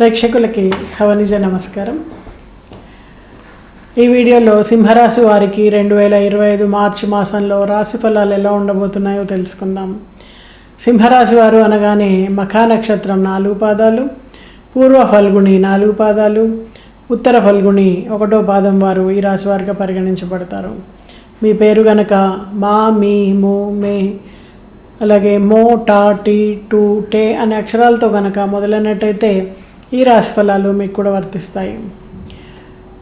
ప్రేక్షకులకి హవనిజ నమస్కారం. ఈ వీడియోలో సింహరాశి వారికి రెండు వేల ఇరవై ఐదు మార్చి మాసంలో రాశి ఫలాలు ఎలా ఉండబోతున్నాయో తెలుసుకుందాం. సింహరాశి వారు అనగానే మఖా నక్షత్రం నాలుగు పాదాలు పూర్వ ఫల్గుణి నాలుగు పాదాలు ఉత్తర ఫల్గుణి ఒకటో పాదం వారు ఈ రాశి వారిగా పరిగణించబడతారు. మీ పేరు గనక మా మీ మూ మే అలాగే మో టా టీ టూ టే అనే అక్షరాలతో గనక మొదలైనట్టయితే ఈ రాశి ఫలాలు మీకు కూడా వర్తిస్తాయి.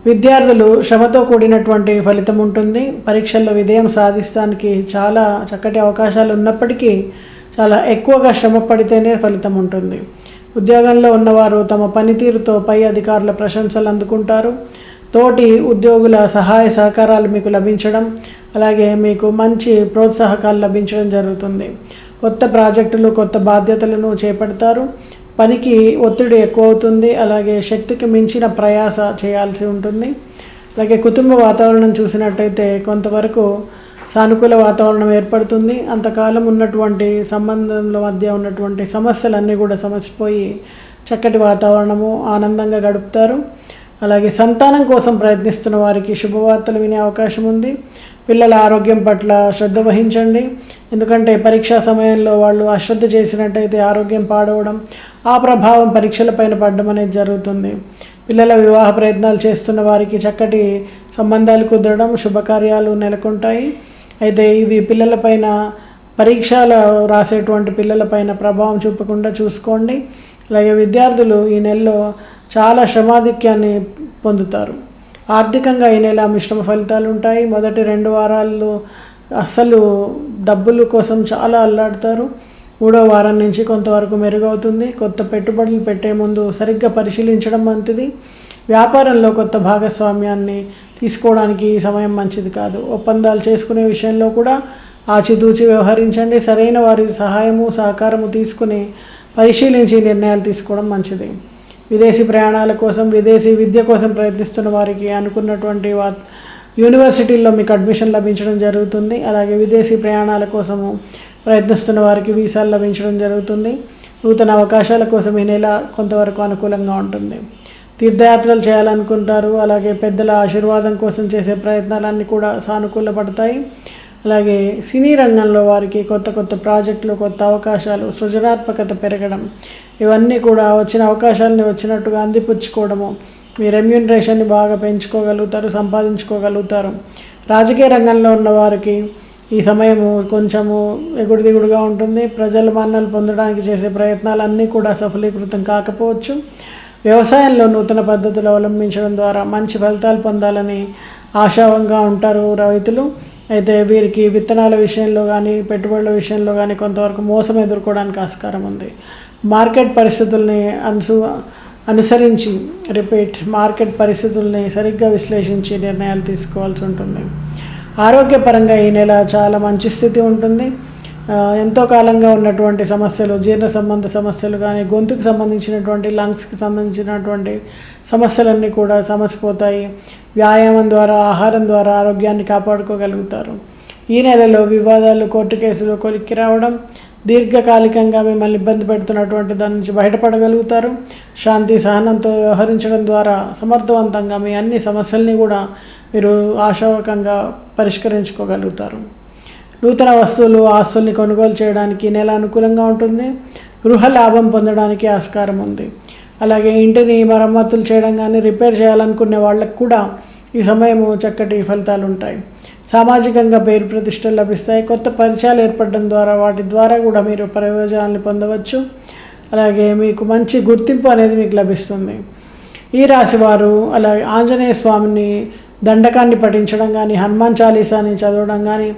విద్యార్థులు శ్రమతో కూడినటువంటి ఫలితం ఉంటుంది. పరీక్షల్లో విజయం సాధిస్తానికి చాలా చక్కటి అవకాశాలు ఉన్నప్పటికీ చాలా ఎక్కువగా శ్రమ పడితేనే ఫలితం ఉంటుంది. ఉద్యోగంలో ఉన్నవారు తమ పనితీరుతో పై అధికారుల ప్రశంసలు అందుకుంటారు. తోటి ఉద్యోగుల సహాయ సహకారాలు మీకు లభించడం అలాగే మీకు మంచి ప్రోత్సాహకాలు లభించడం జరుగుతుంది. కొత్త ప్రాజెక్టులు కొత్త బాధ్యతలను చేపడతారు. పనికి ఒత్తిడి ఎక్కువ అవుతుంది అలాగే శక్తికి మించిన ప్రయాస చేయాల్సి ఉంటుంది. అలాగే కుటుంబ వాతావరణం చూసినట్టయితే కొంతవరకు సానుకూల వాతావరణం ఏర్పడుతుంది. అంతకాలం ఉన్నటువంటి సంబంధంల మధ్య ఉన్నటువంటి సమస్యలన్నీ కూడా సమసిపోయి చక్కటి వాతావరణము ఆనందంగా గడుపుతారు. అలాగే సంతానం కోసం ప్రయత్నిస్తున్న వారికి శుభవార్తలు వినే అవకాశం ఉంది. పిల్లల ఆరోగ్యం పట్ల శ్రద్ధ వహించండి. ఎందుకంటే పరీక్షా సమయంలో వాళ్ళు అశ్రద్ధ చేసినట్టయితే ఆరోగ్యం పాడవడం ఆ ప్రభావం పరీక్షలపైన పడడం అనేది జరుగుతుంది. పిల్లల వివాహ ప్రయత్నాలు చేస్తున్న వారికి చక్కటి సంబంధాలు కుదరడం శుభకార్యాలు నెలకొంటాయి. అయితే ఇవి పిల్లలపైన పరీక్షలు రాసేటువంటి పిల్లలపైన ప్రభావం చూపకుండా చూసుకోండి. అలాగే విద్యార్థులు ఈ నెలలో చాలా శ్రమాధిక్యాన్ని పొందుతారు. ఆర్థికంగా ఈ నెల మిశ్రమ ఫలితాలు ఉంటాయి మొదటి రెండు వారాల్లో అస్సలు డబ్బుల కోసం చాలా అల్లాడతారు. మూడో వారం నుంచి కొంతవరకు మెరుగవుతుంది. కొత్త పెట్టుబడులు పెట్టే ముందు సరిగ్గా పరిశీలించడం మంచిది వ్యాపారంలో కొత్త భాగస్వామ్యాన్ని తీసుకోవడానికి ఈ సమయం మంచిది కాదు. ఒప్పందాలు చేసుకునే విషయంలో కూడా ఆచితూచి వ్యవహరించండి. సరైన వారి సహాయము సహకారము తీసుకుని పరిశీలించి నిర్ణయాలు తీసుకోవడం మంచిది. విదేశీ ప్రయాణాల కోసం విదేశీ విద్య కోసం ప్రయత్నిస్తున్న వారికి అనుకున్నటువంటి వా యూనివర్సిటీల్లో మీకు అడ్మిషన్ లభించడం జరుగుతుంది. అలాగే విదేశీ ప్రయాణాల కోసము ప్రయత్నిస్తున్న వారికి వీసాలు లభించడం జరుగుతుంది. నూతన అవకాశాల కోసం ఈ నెల కొంతవరకు అనుకూలంగా ఉంటుంది. తీర్థయాత్రలు చేయాలనుకుంటారు. అలాగే పెద్దల ఆశీర్వాదం కోసం చేసే ప్రయత్నాలన్నీ కూడా సానుకూలపడతాయి. అలాగే సినీ రంగంలో వారికి కొత్త కొత్త ప్రాజెక్టులు కొత్త అవకాశాలు సృజనాత్మకత పెరగడం ఇవన్నీ కూడా వచ్చిన అవకాశాలని వచ్చినట్టుగా అందిపుచ్చుకోవడము. మీ రెమ్యూనరేషన్ని బాగా పెంచుకోగలుగుతారు సంపాదించుకోగలుగుతారు. రాజకీయ రంగంలో ఉన్న వారికి ఈ సమయము కొంచెము ఎగుడు దిగుడుగా ఉంటుంది. ప్రజల మన్నలు పొందడానికి చేసే ప్రయత్నాలన్నీ కూడా సఫలీకృతం కాకపోవచ్చు. వ్యవసాయంలో నూతన పద్ధతులు అవలంబించడం ద్వారా మంచి ఫలితాలు పొందాలని ఆశావంగా ఉంటారు రైతులు. అయితే వీరికి విత్తనాల విషయంలో కానీ పెట్టుబడుల విషయంలో కానీ కొంతవరకు మోసం ఎదుర్కోవడానికి ఆస్కారం ఉంది. మార్కెట్ పరిస్థితుల్ని అనుసు అనుసరించి రిపీట్ మార్కెట్ పరిస్థితుల్ని సరిగ్గా విశ్లేషించి నిర్ణయాలు తీసుకోవాల్సి ఉంటుంది. ఆరోగ్యపరంగా ఈ నెల చాలా మంచి స్థితి ఉంటుంది. ఎంతో కాలంగా ఉన్నటువంటి సమస్యలు జీర్ణ సంబంధ సమస్యలు కానీ గొంతుకు సంబంధించినటువంటి లంగ్స్కి సంబంధించినటువంటి సమస్యలన్నీ కూడా సమసిపోతాయి. వ్యాయామం ద్వారా ఆహారం ద్వారా ఆరోగ్యాన్ని కాపాడుకోగలుగుతారు. ఈ నెలలో వివాదాలు కోర్టు కేసులు కొలిక్కి రావడం దీర్ఘకాలికంగా మిమ్మల్ని ఇబ్బంది పెడుతున్నటువంటి దాని నుంచి బయటపడగలుగుతారు. శాంతి సహనంతో వ్యవహరించడం ద్వారా సమర్థవంతంగా మీ అన్ని సమస్యల్ని కూడా మీరు ఆశావకంగా పరిష్కరించుకోగలుగుతారు. నూతన వస్తువులు ఆస్తుల్ని కొనుగోలు చేయడానికి నెల అనుకూలంగా ఉంటుంది. గృహ లాభం పొందడానికి ఆస్కారం ఉంది. అలాగే ఇంటిని మరమ్మతులు చేయడం కానీ రిపేర్ చేయాలనుకునే వాళ్ళకు కూడా ఈ సమయము చక్కటి ఫలితాలు ఉంటాయి సామాజికంగా పేరు ప్రతిష్టలు లభిస్తాయి. కొత్త పరిచయాలు ఏర్పడడం ద్వారా వాటి ద్వారా కూడా మీరు ప్రయోజనాన్ని పొందవచ్చు. అలాగే మీకు మంచి గుర్తింపు అనేది మీకు లభిస్తుంది. ఈ రాశి వారు అలాగే ఆంజనేయ స్వామిని దండకాన్ని పఠించడం కానీ హనుమాన్ చాలీసాని చదవడం కానీ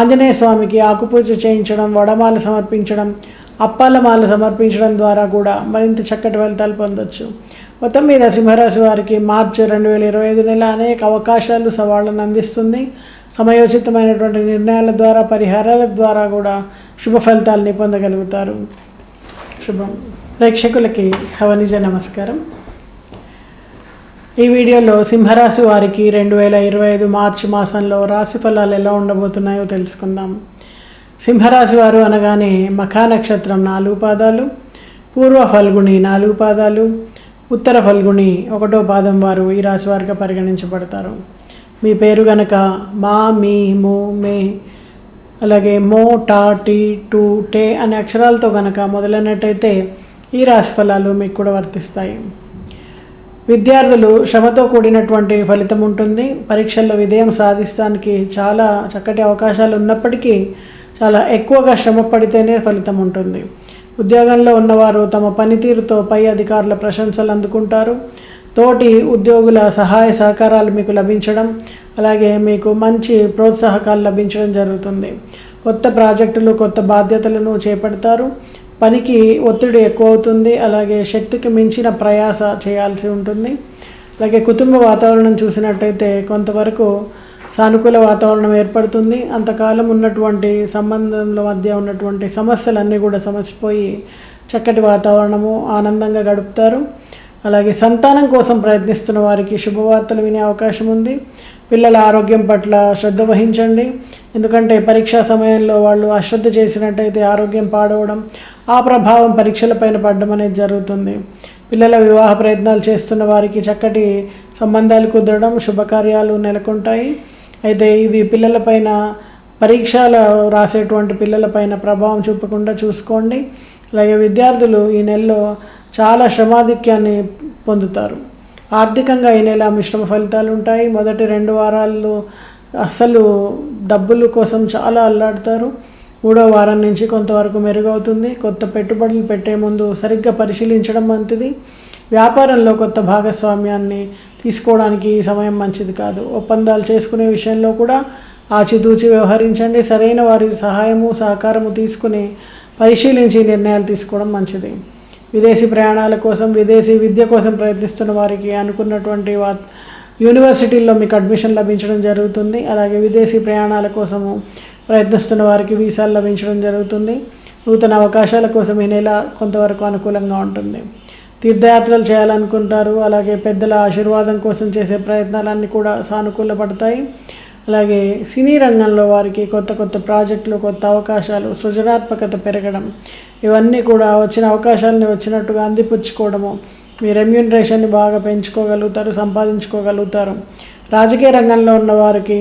ఆంజనేయ స్వామికి ఆకుపూజ చేయించడం వడమాలు సమర్పించడం అప్పాలమాల సమర్పించడం ద్వారా కూడా మరింత చక్కటి ఫలితాలు పొందొచ్చు. మొత్తం మీద సింహరాశి వారికి మార్చి రెండు వేల ఇరవై ఐదు నెల అనేక అవకాశాలు సవాళ్ళను అందిస్తుంది. సమయోచితమైనటువంటి నిర్ణయాల ద్వారా పరిహారాల ద్వారా కూడా శుభ ఫలితాలని పొందగలుగుతారు. శుభం. ప్రేక్షకులకి హవనిజ నమస్కారం. ఈ వీడియోలో సింహరాశి వారికి రెండు వేల ఇరవై ఐదు మార్చి మాసంలో రాశి ఫలాలు ఎలా ఉండబోతున్నాయో తెలుసుకుందాం. సింహరాశి వారు అనగానే మఖా నక్షత్రం నాలుగు పాదాలు పూర్వ ఫల్గుణి నాలుగు పాదాలు ఉత్తర ఫల్గుణి ఒకటో పాదం వారు ఈ రాశి వారిగా పరిగణించబడతారు. మీ పేరు గనక మా మీ మో మే అలాగే మో టా టీ టూ టే అనే అక్షరాలతో గనక మొదలైనట్టయితే ఈ రాశి ఫలాలు మీకు కూడా వర్తిస్తాయి. విద్యార్థులు శ్రమతో కూడినటువంటి ఫలితం ఉంటుంది. పరీక్షల్లో విజయం సాధిస్తానికి చాలా చక్కటి అవకాశాలు ఉన్నప్పటికీ చాలా ఎక్కువగా శ్రమ పడితేనే ఫలితం ఉంటుంది. ఉద్యోగంలో ఉన్నవారు తమ పనితీరుతో పై అధికారుల ప్రశంసలు అందుకుంటారు. తోటి ఉద్యోగుల సహాయ సహకారాలు మీకు లభించడం అలాగే మీకు మంచి ప్రోత్సాహకాలు లభించడం జరుగుతుంది. కొత్త ప్రాజెక్టులు కొత్త బాధ్యతలను చేపడతారు. పనికి ఒత్తిడి ఎక్కువ అవుతుంది అలాగే శక్తికి మించిన ప్రయాస చేయాల్సి ఉంటుంది. అలాగే కుటుంబ వాతావరణం చూసినట్టయితే కొంతవరకు సానుకూల వాతావరణం ఏర్పడుతుంది. అంతకాలం ఉన్నటువంటి సంబంధంల మధ్య ఉన్నటువంటి సమస్యలన్నీ కూడా సమసిపోయి చక్కటి వాతావరణము ఆనందంగా గడుపుతారు. అలాగే సంతానం కోసం ప్రయత్నిస్తున్న వారికి శుభవార్తలు వినే అవకాశం ఉంది. పిల్లల ఆరోగ్యం పట్ల శ్రద్ధ వహించండి. ఎందుకంటే పరీక్షా సమయంలో వాళ్ళు అశ్రద్ధ చేసినట్టయితే ఆరోగ్యం పాడవడం ఆ ప్రభావం పరీక్షలపైన పడడం అనేది జరుగుతుంది. పిల్లల వివాహ ప్రయత్నాలు చేస్తున్న వారికి చక్కటి సంబంధాలు కుదరడం శుభకార్యాలు నెలకొంటాయి. అయితే ఇవి పిల్లలపైన పరీక్షలు రాసేటువంటి పిల్లలపైన ప్రభావం చూపకుండా చూసుకోండి. అలాగే విద్యార్థులు ఈ నెలలో చాలా శ్రమాధిక్యాన్ని పొందుతారు. ఆర్థికంగా ఈ నెల మిశ్రమ ఫలితాలు ఉంటాయి. మొదటి రెండు వారాల్లో అస్సలు డబ్బులు కోసం చాలా అల్లాడతారు. మూడో వారం నుంచి కొంతవరకు మెరుగవుతుంది. కొత్త పెట్టుబడులు పెట్టే ముందు సరిగ్గా పరిశీలించడం మంచిది వ్యాపారంలో కొత్త భాగస్వామ్యాన్ని తీసుకోవడానికి సమయం మంచిది కాదు. ఒప్పందాలు చేసుకునే విషయంలో కూడా ఆచితూచి వ్యవహరించండి. సరైన వారి సహాయము సహకారము తీసుకుని పరిశీలించి నిర్ణయాలు తీసుకోవడం మంచిది. విదేశీ ప్రయాణాల కోసం విదేశీ విద్య కోసం ప్రయత్నిస్తున్న వారికి అనుకున్నటువంటి వా యూనివర్సిటీల్లో మీకు అడ్మిషన్ లభించడం జరుగుతుంది. అలాగే విదేశీ ప్రయాణాల కోసము ప్రయత్నిస్తున్న వారికి వీసాలు లభించడం జరుగుతుంది. నూతన అవకాశాల కోసం ఈ నెల కొంతవరకు అనుకూలంగా ఉంటుంది. తీర్థయాత్రలు చేయాలనుకుంటారు. అలాగే పెద్దల ఆశీర్వాదం కోసం చేసే ప్రయత్నాలన్నీ కూడా సానుకూలపడతాయి అలాగే సినీ రంగంలో వారికి కొత్త కొత్త ప్రాజెక్టులు కొత్త అవకాశాలు సృజనాత్మకత పెరగడం ఇవన్నీ కూడా వచ్చిన అవకాశాలని వచ్చినట్టుగా అందిపుచ్చుకోవడము మీ రెమ్యూనరేషన్ని బాగా పెంచుకోగలుగుతారు సంపాదించుకోగలుగుతారు. రాజకీయ రంగంలో ఉన్న వారికి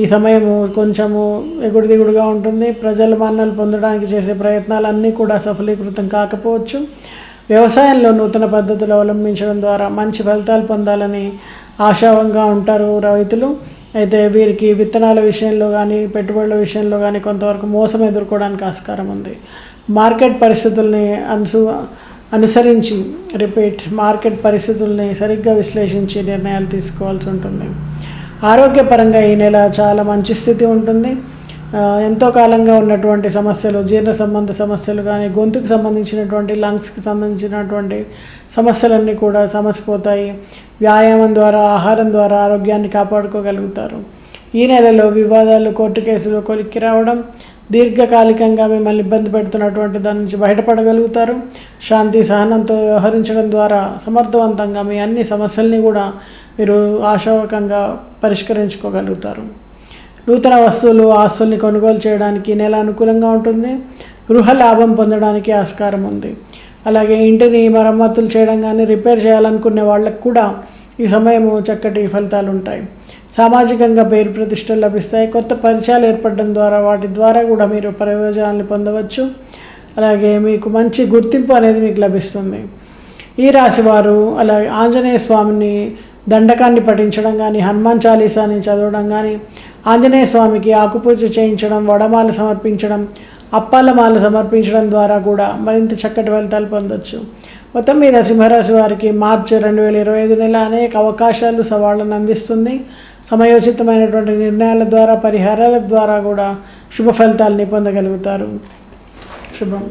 ఈ సమయము కొంచెము ఎగుడు దిగుడుగా ఉంటుంది. ప్రజల మన్నలు పొందడానికి చేసే ప్రయత్నాలన్నీ కూడా సఫలీకృతం కాకపోవచ్చు. వ్యవసాయంలో నూతన పద్ధతులు అవలంబించడం ద్వారా మంచి ఫలితాలు పొందాలని ఆశావంగా ఉంటారు రైతులు. అయితే వీరికి విత్తనాల విషయంలో కానీ పెట్టుబడుల విషయంలో కానీ కొంతవరకు మోసం ఎదుర్కోవడానికి ఆస్కారం ఉంది. మార్కెట్ పరిస్థితుల్ని అనుసు అనుసరించి రిపీట్ మార్కెట్ పరిస్థితుల్ని సరిగ్గా విశ్లేషించి నిర్ణయాలు తీసుకోవాల్సి ఉంటుంది. ఆరోగ్యపరంగా ఈ నెల చాలా మంచి స్థితి ఉంటుంది. ఎంతో కాలంగా ఉన్నటువంటి సమస్యలు జీర్ణ సంబంధ సమస్యలు కానీ గొంతుకు సంబంధించినటువంటి లంగ్స్కి సంబంధించినటువంటి సమస్యలన్నీ కూడా సమసిపోతాయి. వ్యాయామం ద్వారా ఆహారం ద్వారా ఆరోగ్యాన్ని కాపాడుకోగలుగుతారు. ఈ నెలలో వివాదాలు కోర్టు కేసులు కొలిక్కి రావడం దీర్ఘకాలికంగా మిమ్మల్ని ఇబ్బంది పెడుతున్నటువంటి దాని నుంచి బయటపడగలుగుతారు. శాంతి సహనంతో వ్యవహరించడం ద్వారా సమర్థవంతంగా మీ అన్ని సమస్యల్ని కూడా మీరు ఆశావకంగా పరిష్కరించుకోగలుగుతారు. నూతన వస్తువులు ఆస్తుల్ని కొనుగోలు చేయడానికి నెల అనుకూలంగా ఉంటుంది. గృహ లాభం పొందడానికి ఆస్కారం ఉంది. అలాగే ఇంటిని మరమ్మతులు చేయడం కానీ రిపేర్ చేయాలనుకునే వాళ్ళకు కూడా ఈ సమయము చక్కటి ఫలితాలు ఉంటాయి సామాజికంగా పేరు ప్రతిష్టలు లభిస్తాయి. కొత్త పరిచయాలు ఏర్పడడం ద్వారా వాటి ద్వారా కూడా మీరు ప్రయోజనాన్ని పొందవచ్చు. అలాగే మీకు మంచి గుర్తింపు అనేది మీకు లభిస్తుంది. ఈ రాశి వారు అలాగే ఆంజనేయ స్వామిని దండకాన్ని పఠించడం కానీ హనుమాన్ చాలీసాని చదవడం కానీ ఆంజనేయ స్వామికి ఆకుపూజ చేయించడం వడమాల సమర్పించడం అప్పాల మాల సమర్పించడం ద్వారా కూడా మరింత చక్కటి ఫలితాలు పొందొచ్చు. మొత్తం మీద సింహరాశి వారికి మార్చి రెండు వేల ఇరవై ఐదు నెల అనేక అవకాశాలు సవాళ్ళను అందిస్తుంది. సమయోచితమైనటువంటి నిర్ణయాల ద్వారా పరిహారాల ద్వారా కూడా శుభ ఫలితాలని పొందగలుగుతారు. శుభం.